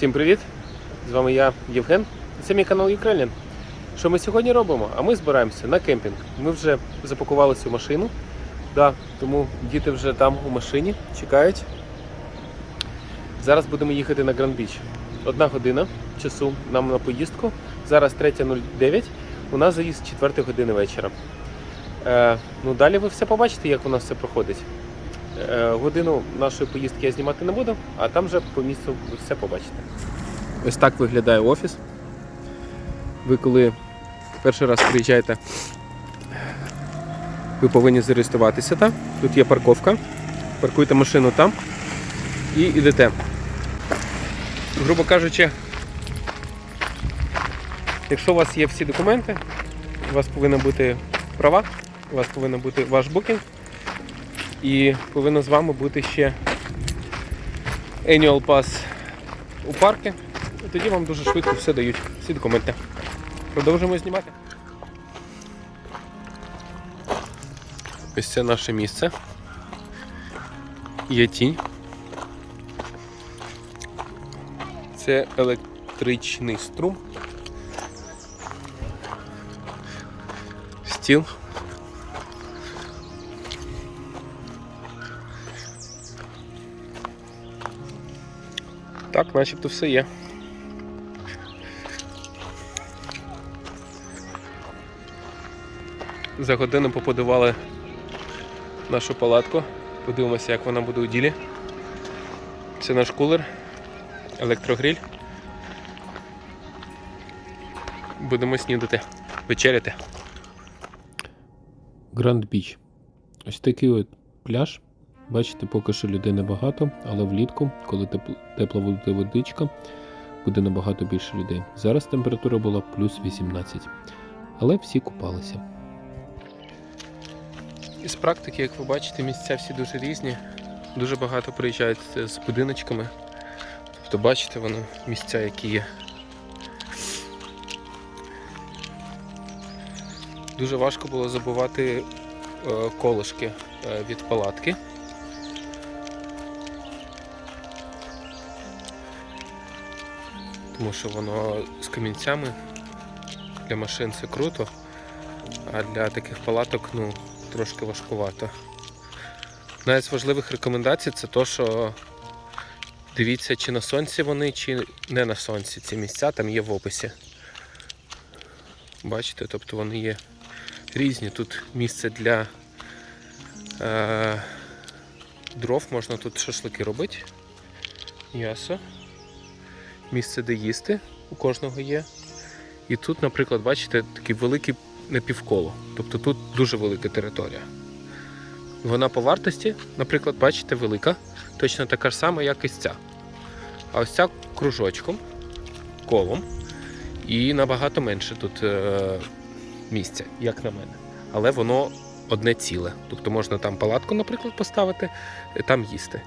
Всім привіт! З вами я, Євген. і Це мій канал Ukrainian. Що ми сьогодні робимо? А ми збираємося на кемпінг. Ми вже запакувалися у машину. Да, тому діти вже там у машині чекають. Зараз будемо їхати на Гранд Біч. Одна година часу нам на поїздку. Зараз 3.09. У нас заїзд 4 години вечора. Е, ну, далі ви все побачите, як у нас все проходить. Е, годину нашої поїздки я знімати не буду, а там вже по місцю все побачите. Ось так виглядає офіс. Ви коли перший раз приїжджаєте, ви повинні зареєструватися там. Тут є парковка. Паркуйте машину там і йдете. Грубо кажучи, якщо у вас є всі документи, у вас повинна бути права, у вас повинен бути ваш букінг. І повинно з вами бути ще annual pass у парки. І тоді вам дуже швидко все дають, всі документи. Продовжуємо знімати. Ось це наше місце. Є тінь. Це електричний струм. Стіл. Так, начебто все є. За годину побудували нашу палатку. Подивимося, як вона буде у ділі. Це наш кулер, електрогриль. Будемо снідати, вечеряти. Гранд Біч. Ось такий от пляж. Бачите, поки що людей небагато, але влітку, коли тепла водичка, буде набагато більше людей. Зараз температура була плюс 18, але всі купалися. Із практики, як ви бачите, місця всі дуже різні. Дуже багато приїжджають з будиночками. Тобто, бачите, воно місця, які є. Дуже важко було забувати е, колишки е, від палатки. Тому що воно з камінцями для машин це круто, а для таких палаток ну, трошки важкувато. Одна з важливих рекомендацій це то, що дивіться, чи на сонці вони, чи не на сонці. Ці місця там є в описі. Бачите, тобто вони є різні. Тут місце для е, дров, можна тут шашлики робити. М'ясо. Місце, де їсти, у кожного є. І тут, наприклад, бачите, такий великий напівколо. Тобто тут дуже велика територія. Вона по вартості, наприклад, бачите, велика, точно така ж сама, як і ця. А ось ця кружочком, колом, і набагато менше тут е, місця, як на мене. Але воно одне ціле. Тобто можна там палатку, наприклад, поставити, і там їсти.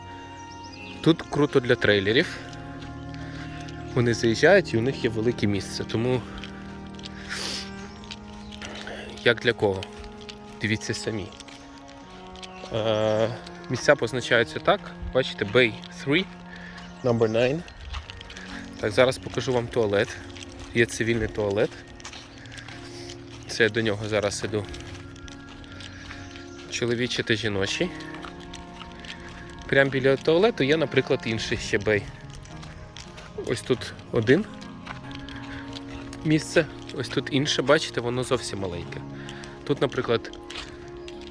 Тут круто для трейлерів. Вони заїжджають і у них є велике місце. Тому як для кого? Дивіться самі. Е, місця позначаються так. Бачите, Bay 3, number 9. Так, зараз покажу вам туалет. Є цивільний туалет. Це я до нього зараз іду. Чоловічий та жіночий. Прямо біля туалету є, наприклад, інший ще бей. Ось тут один місце, ось тут інше, бачите, воно зовсім маленьке. Тут, наприклад,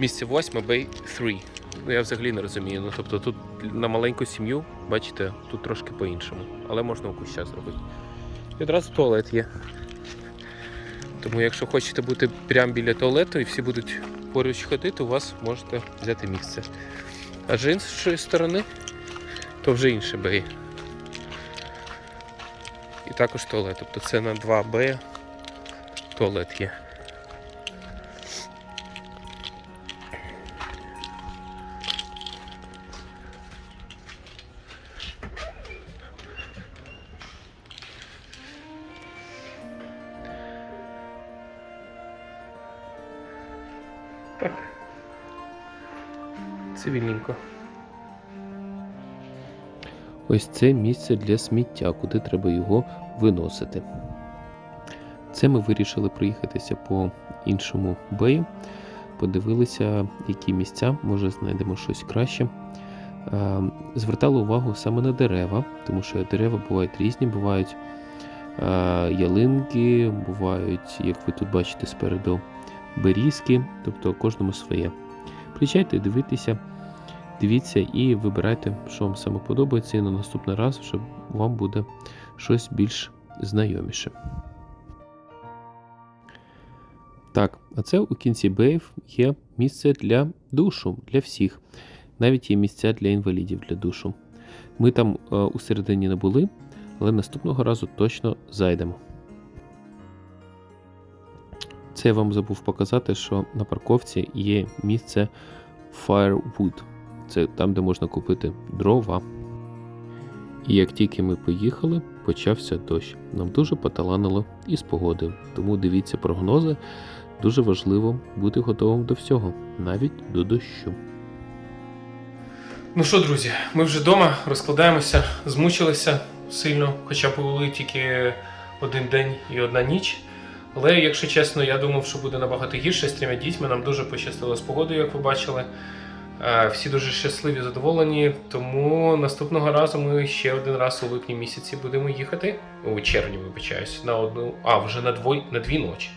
місце 8, бей 3. Ну я взагалі не розумію. Ну, тобто тут на маленьку сім'ю, бачите, тут трошки по-іншому. Але можна у куща зробити. І одразу туалет є. Тому якщо хочете бути прямо біля туалету і всі будуть поруч ходити, у вас можете взяти місце. А з іншої сторони, то вже інше бей. І також туалет. Тобто це на 2Б туалет є. Так. Цивільненько. Ось це місце для сміття, куди треба його виносити. Це ми вирішили проїхатися по іншому бею, подивилися, які місця, може знайдемо щось краще. Е, Звертали увагу саме на дерева, тому що дерева бувають різні, бувають е, ялинки, бувають, як ви тут бачите спереду, берізки, тобто кожному своє. Приїжджайте, дивіться, дивіться і вибирайте, що вам саме подобається, і на наступний раз вже вам буде щось більш знайоміше. Так, а це у кінці беїв є місце для душу для всіх. Навіть є місця для інвалідів для душу. Ми там е, у середині не були, але наступного разу точно зайдемо. Це я вам забув показати, що на парковці є місце Firewood. Це там, де можна купити дрова. І як тільки ми поїхали, почався дощ. Нам дуже поталанило із погодою, тому дивіться прогнози. Дуже важливо бути готовим до всього, навіть до дощу. Ну що, друзі, ми вже вдома розкладаємося, змучилися сильно, хоча були тільки один день і одна ніч. Але, якщо чесно, я думав, що буде набагато гірше з трьома дітьми. Нам дуже пощастило з погодою, як ви бачили. Е, Всі дуже щасливі, задоволені. Тому наступного разу ми ще один раз у липні місяці будемо їхати. У червні, вибачаюсь, на одну, а вже на двой, на дві ночі.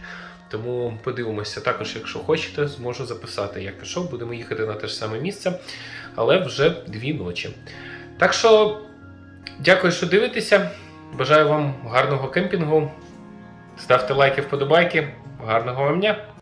Тому подивимося. Також, якщо хочете, зможу записати, як пішов. Будемо їхати на те ж саме місце, але вже дві ночі. Так що, дякую, що дивитеся. Бажаю вам гарного кемпінгу. Ставте лайки, вподобайки. Гарного вам дня!